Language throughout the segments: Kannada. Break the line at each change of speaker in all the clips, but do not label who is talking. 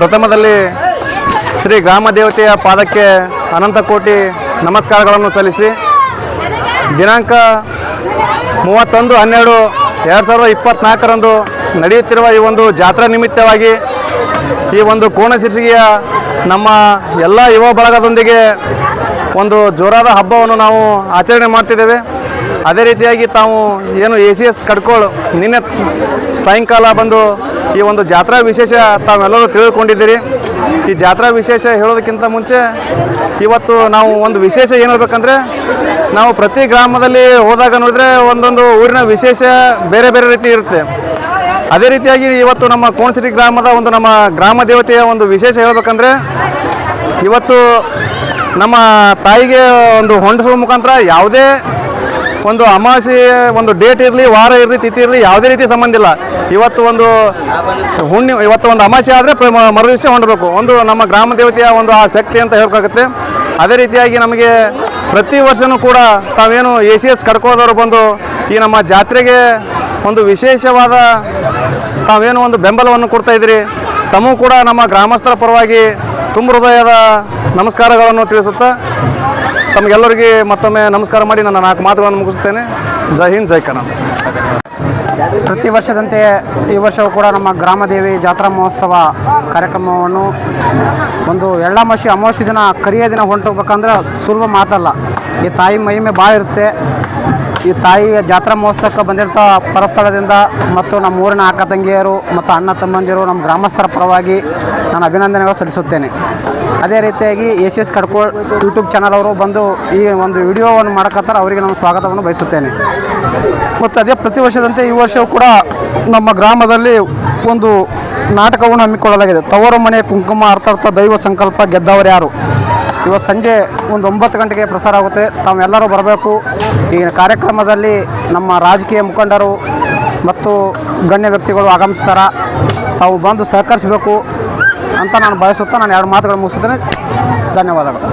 ಪ್ರಥಮದಲ್ಲಿ ಶ್ರೀ ಗ್ರಾಮ ದೇವತೆಯ ಪಾದಕ್ಕೆ ಅನಂತ ಕೋಟಿ ನಮಸ್ಕಾರಗಳನ್ನು ಸಲ್ಲಿಸಿ ದಿನಾಂಕ ಮೂವತ್ತೊಂದು ಹನ್ನೆರಡು ಎರಡು ಸಾವಿರದ ಇಪ್ಪತ್ತ್ನಾಲ್ಕರಂದು ನಡೆಯುತ್ತಿರುವ ಈ ಒಂದು ಜಾತ್ರಾ ನಿಮಿತ್ತವಾಗಿ ಈ ಒಂದು ಕೋಣಶಿರ್ಷಿಗೆಯ ನಮ್ಮ ಎಲ್ಲ ಯುವ ಬಳಗದೊಂದಿಗೆ ಒಂದು ಜೋರಾದ ಹಬ್ಬವನ್ನು ನಾವು ಆಚರಣೆ ಮಾಡ್ತಿದ್ದೇವೆ. ಅದೇ ರೀತಿಯಾಗಿ ತಾವು ಏನು ಎ ಸಿ ಎಸ್ ಕಡ್ಕೋಳು. ನಿನ್ನೆ ಸಾಯಂಕಾಲ ಬಂದು ಈ ಒಂದು ಜಾತ್ರಾ ವಿಶೇಷ ತಾವೆಲ್ಲರೂ ತಿಳಿದುಕೊಂಡಿದ್ದೀರಿ ಈ ಜಾತ್ರಾ ವಿಶೇಷ ಹೇಳೋದಕ್ಕಿಂತ ಮುಂಚೆ ಇವತ್ತು ನಾವು ಒಂದು ವಿಶೇಷ ಏನು ಹೇಳ್ಬೇಕಂದ್ರೆ, ನಾವು ಪ್ರತಿ ಗ್ರಾಮದಲ್ಲಿ ಹೋದಾಗ ನೋಡಿದ್ರೆ ಒಂದೊಂದು ಊರಿನ ವಿಶೇಷ ಬೇರೆ ಬೇರೆ ರೀತಿ ಇರುತ್ತೆ. ಅದೇ ರೀತಿಯಾಗಿ ಇವತ್ತು ನಮ್ಮ ಕೋಣಸಿರಿ ಗ್ರಾಮದ ಒಂದು ನಮ್ಮ ಗ್ರಾಮ ದೇವತೆಯ ಒಂದು ವಿಶೇಷ ಹೇಳ್ಬೇಕಂದ್ರೆ, ಇವತ್ತು ನಮ್ಮ ತಾಯಿಗೆ ಒಂದು ಹೊಂಡಿಸುವ ಮುಖಾಂತರ ಯಾವುದೇ ಒಂದು ಅಮಾವಾಸ್ಯೆ, ಒಂದು ಡೇಟ್ ಇರಲಿ, ವಾರ ಇರಲಿ, ತಿಥಿ ಇರಲಿ, ಯಾವುದೇ ರೀತಿ ಸಂಬಂಧ ಇಲ್ಲ. ಇವತ್ತು ಒಂದು ಹುಣ್ಣಿ ಇವತ್ತು ಒಂದು ಅಮಾಸೆ ಆದರೆ ಮರು ದಿವಸ ಹೊಂಡಬೇಕು. ಒಂದು ನಮ್ಮ ಗ್ರಾಮ ದೇವತೆಯ ಒಂದು ಆ ಶಕ್ತಿ ಅಂತ ಹೇಳ್ಬೇಕಾಗುತ್ತೆ ಅದೇ ರೀತಿಯಾಗಿ ನಮಗೆ ಪ್ರತಿ ವರ್ಷವೂ ಕೂಡ ತಾವೇನು ಎ ಸಿ ಎಸ್ ಕಡ್ಕೋದವರು ಬಂದು ಈ ನಮ್ಮ ಜಾತ್ರೆಗೆ ಒಂದು ವಿಶೇಷವಾದ ತಾವೇನು ಒಂದು ಬೆಂಬಲವನ್ನು ಕೊಡ್ತಾ ಇದ್ದೀರಿ. ತಮಗೂ ಕೂಡ ನಮ್ಮ ಗ್ರಾಮಸ್ಥರ ಪರವಾಗಿ ತುಂಬ ಹೃದಯದ ನಮಸ್ಕಾರಗಳನ್ನು ತಿಳಿಸುತ್ತಾ ತಮಗೆಲ್ಲರಿಗೆ ಮತ್ತೊಮ್ಮೆ ನಮಸ್ಕಾರ ಮಾಡಿ ನನ್ನ ನಾಲ್ಕು ಮಾತುಗಳನ್ನು ಮುಗಿಸುತ್ತೇನೆ. ಜೈ ಹಿಂದ್, ಜೈ ಕನ್ನಡ.
ಪ್ರತಿ ವರ್ಷದಂತೆ ಈ ವರ್ಷವೂ ಕೂಡ ನಮ್ಮ ಗ್ರಾಮದೇವಿ ಜಾತ್ರಾ ಮಹೋತ್ಸವ ಕಾರ್ಯಕ್ರಮವನ್ನು ಒಂದು ಎಳ್ಳಮಾಸಿ ಅಮಾವಾಸ್ಯ ದಿನ, ಕರಿಯ ದಿನ ಹೊಂಟೋಗ್ಬೇಕಂದ್ರೆ ಸುಲಭ ಮಾತಲ್ಲ. ಈ ತಾಯಿ ಮಹಿಮೆ ಭಾಳ ಇರುತ್ತೆ. ಈ ತಾಯಿಯ ಜಾತ್ರಾ ಮಹೋತ್ಸವಕ್ಕೆ ಬಂದಿರ್ತ ಪರಸ್ಥಳದಿಂದ ಮತ್ತು ನಮ್ಮ ಊರಿನ ಅಕ್ಕ ತಂಗಿಯರು ಮತ್ತು ಅಣ್ಣ ತಮ್ಮಂದಿರು ನಮ್ಮ ಗ್ರಾಮಸ್ಥರ ಪರವಾಗಿ ನಾನು ಅಭಿನಂದನೆಗಳು ಸಲ್ಲಿಸುತ್ತೇನೆ. ಅದೇ ರೀತಿಯಾಗಿ A C S Kadkol YouTube channel ಅವರು ಬಂದು ಈ ಒಂದು ವಿಡಿಯೋವನ್ನು ಮಾಡಕತ್ತಾರ. ಅವರಿಗೆ ನಾನು ಸ್ವಾಗತವನ್ನು ಬಯಸುತ್ತೇನೆ. ಮತ್ತು ಅದೇ ಪ್ರತಿ ವರ್ಷದಂತೆ ಈ ವರ್ಷವೂ ಕೂಡ ನಮ್ಮ ಗ್ರಾಮದಲ್ಲಿ ಒಂದು ನಾಟಕವನ್ನು ಹಮ್ಮಿಕೊಳ್ಳಲಾಗಿದೆ. ತವರು ಮನೆ ಕುಂಕುಮ ಅರ್ಥಾರ್ಥ ದೈವ ಸಂಕಲ್ಪ ಗೆದ್ದವರು ಯಾರು? ಇವತ್ತು ಸಂಜೆ ಒಂದು ಒಂಬತ್ತು ಗಂಟೆಗೆ ಪ್ರಸಾರ ಆಗುತ್ತೆ. ತಾವೆಲ್ಲರೂ ಬರಬೇಕು. ಈ ಕಾರ್ಯಕ್ರಮದಲ್ಲಿ ನಮ್ಮ ರಾಜಕೀಯ ಮುಖಂಡರು ಮತ್ತು ಗಣ್ಯ ವ್ಯಕ್ತಿಗಳು ಆಗಮಿಸ್ತಾರೆ. ತಾವು ಬಂದು ಸಹಕರಿಸಬೇಕು. ಅಂತ ನಾನು ಬಯಸುತ್ತಾ ನಾನು ಎರಡು ಮಾತುಗಳು ಮುಗಿಸುತ್ತೇನೆ ಧನ್ಯವಾದಗಳು.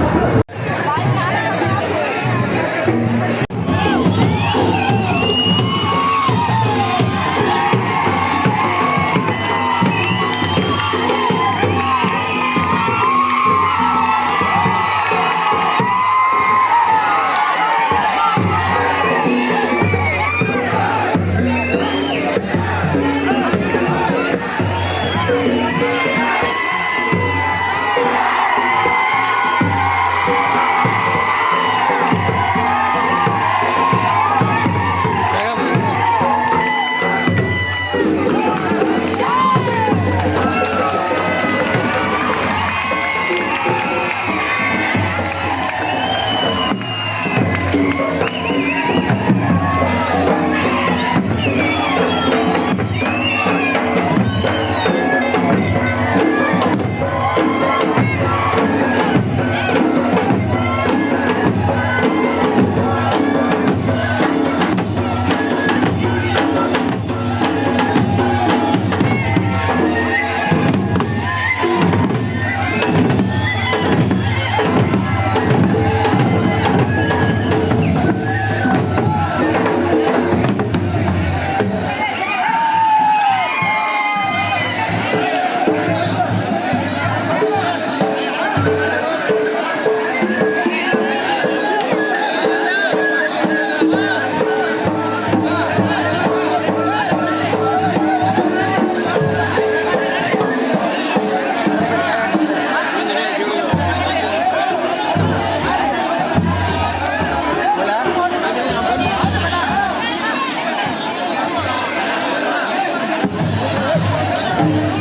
Thank you.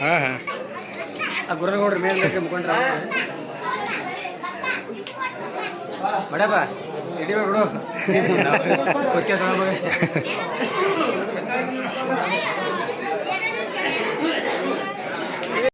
ಹಾಂ? ಹಾಂ?
ಗುರನಗೌಡ್ರ ಮೇಲೆ ಮುಖಂಡ್ರ ಬಡಪ್ಪ ಹಿಡಿಬೇಡ ಬಿಡು. ಕುಚ್ಚ ಸೊಳ್ಳೆ